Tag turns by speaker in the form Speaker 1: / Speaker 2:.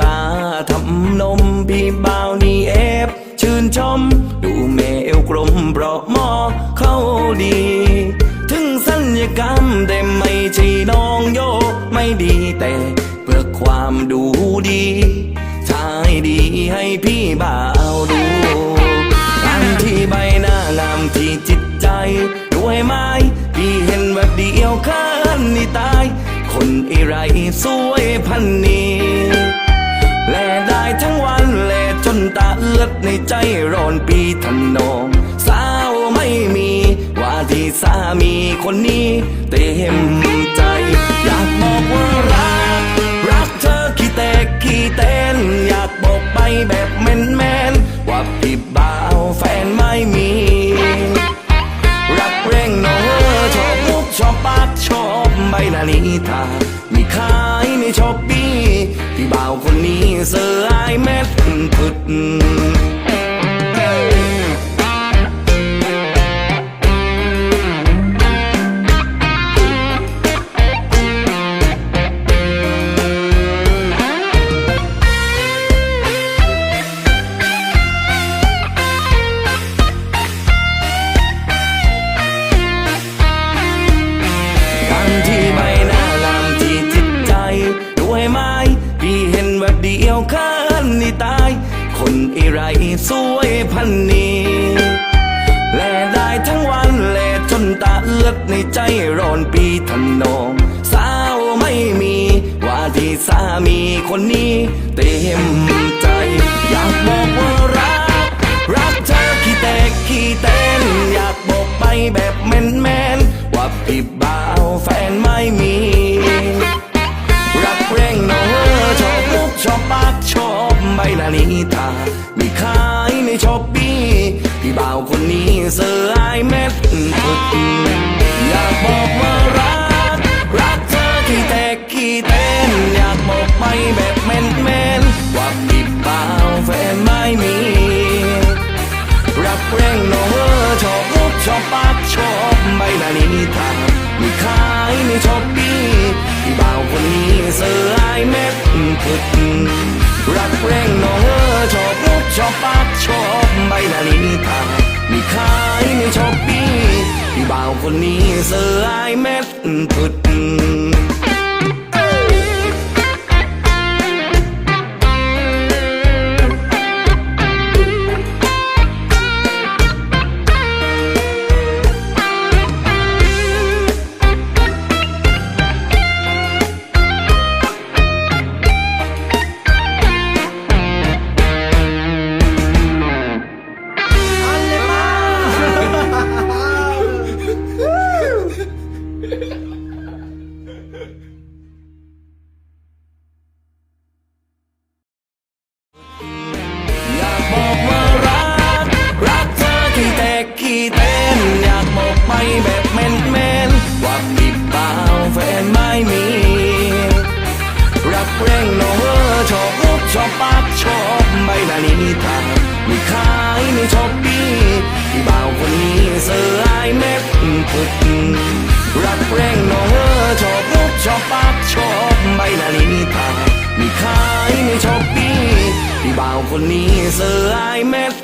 Speaker 1: ตาทำนมพี่บ่าวนี่เอฟชื่นชม ดูเมวกลมเพราะมอเข้าดี ถึงสัญญกรรมแต่ไม่ใช่น้องโยไม่ดีแต่เพื่อความดูดีชายดีให้พี่บ่าวดูทั้งที่ใบหน้างามที่จิตใจด้วยไหมพี่เห็นแบบเดียวข้านนี่ตาย คนอะไรสวยพันนี้ ตาเอื้อดในใจร้อนปีทำนองสาวไม่มี ว่าที่สามีคนนี้เต็มใจ อยากบอกว่ารัก รักเธอขี้แตกขี้เต้น อยากบอกไปแบบแมนแมนว่าพี่บ่าวแฟนไม่มี รักเร่งโนชอบมุกชอบปากชอบใบหน้านิทามีขายในชอบปี้พี่บ่าวคนนี้เสือ คนอีไรสวยพันนีแลได้ทั้งวันแลจนตาเอือดในใจร้อนปีทำนองสาวไม่มีว่าที่สามีคนนี้เต็มใจ อยากบอกว่า บ่าวคนนี้เสือไอายเม็ดพุดอยากบอกว่ารัก รักเธอที่แตกขี้เต้น อยากบอกไปแบบแมนแมนว่าพี่บ่าวแฟนไม่มี รักเร่งโนชอบมุกชอบปากชอบใบหน้านิทามีขายในชอบปี้พี่บ่าวคนนี้เสือไอายเม็ดพุดรักเร่งโนชอบมุก ชอบปักชอบใบหนานิทามีขายในชอบปี้พี่บ่าวคนนี้เสือไอายเม็ดพุด อบ